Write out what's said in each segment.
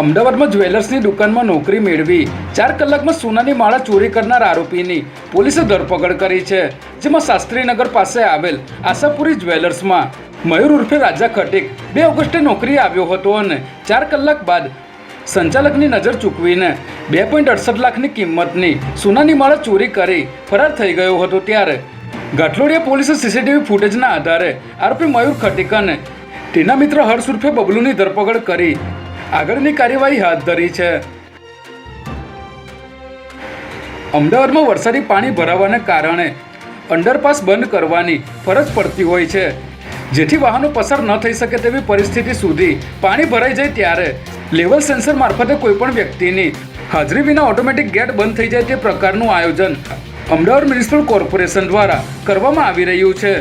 અમદાવાદમાં જ્વેલર્સની દુકાનમાં નોકરી મેળવી, ચાર કલાકમાં સોનાની માળા ચોરી કરનાર આરોપીની પોલીસે ધરપકડ કરી છે, જેમાં શાસ્ત્રીનગર પાસે આવેલ આશાપુરી જ્વેલર્સમાં મયુર ઉર્ફે રાજા ખટીક બે ઓગસ્ટે નોકરી આવ્યો હતો અને ચાર કલાક બાદ સંચાલકની નજર ચૂકવીને બે પોઈન્ટ અડસઠ લાખની કિંમતની સોનાની માળા ચોરી કરી ફરાર થઈ ગયો હતો ત્યારે. ગાંઠલોડિયા પોલીસે સીસીટીવી ફૂટેજના આધારે આરોપી મયુર ખટીક અને તેના મિત્ર હર્ષ ઉર્ફે બબલુની ધરપકડ કરી આગળની કાર્યવાહી હાથ ધરી છે. અમદાવાદમાં વરસાદી પાણી ભરાવાને કારણે અંડરપાસ બંધ કરવાની ફરજ પડતી હોય છે. જેથી વાહનો પસાર ન થઈ શકે તેવી પરિસ્થિતિ સુધી પાણી ભરાઈ જાય ત્યારે લેવલ સેન્સર મારફતે કોઈપણ વ્યક્તિની હાજરી વિના ઓટોમેટિક ગેટ બંધ થઈ જાય તે પ્રકારનું આયોજન અમદાવાદ મ્યુનિસિપલ કોર્પોરેશન દ્વારા કરવામાં આવી રહ્યું છે.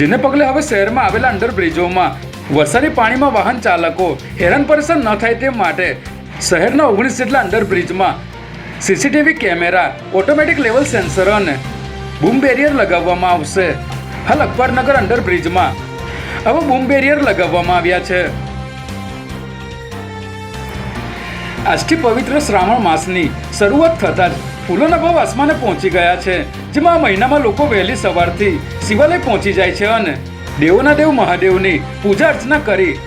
જેને પગલે હવે શહેરમાં આવેલા અંડરબ્રિજોમાં વરસાદી પાણીમાં વાહન ચાલકો હેરાન પરેશાન ન થાય તે માટે શહેરના ઓગણીસ જેટલા અંડરબ્રિજમાં CCTV camera, automatic level sensor અને બૂમ બેરિયર લગાવવામાં આવશે. હાલ અખબારનગર અંડરબ્રિજમાં હવે બૂમ બેરિયર લગાવવામાં આવ્યા છે. આજથી પવિત્ર શ્રાવણ માસની શરૂઆત થતાં જ ફૂલોના ભાવ આસમાને પહોંચી ગયા છે, જેમાં આ મહિનામાં લોકો વહેલી સવારથી શિવાલય પહોંચી જાય છે અને દેવોના દેવ મહાદેવની પૂજા અર્ચના કરી.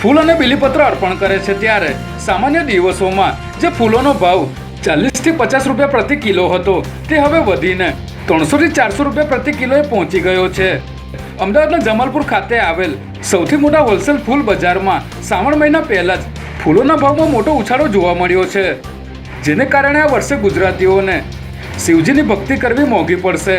ફૂલ અને બિલીપત્ર અર્પણ કરે છે ત્યારે સામાન્ય દિવસોમાં જે ફૂલોનો ભાવ ચાલીસથી પચાસ રૂપિયા પ્રતિ કિલો હતો, તે હવે વધીને ત્રણસોથી ચારસો રૂપિયા પ્રતિ કિલોએ પહોંચી ગયો છે. અમદાવાદના જમાલપુર ખાતે આવેલ સૌથી મોટા હોલસેલ ફૂલ બજારમાં શ્રાવણ મહિના પહેલાં જ ફૂલોના ભાવમાં મોટો ઉછાળો જોવા મળ્યો છે, જેને કારણે આ વર્ષે ગુજરાતીઓને શિવજીની ભક્તિ કરવી મોંઘી પડશે.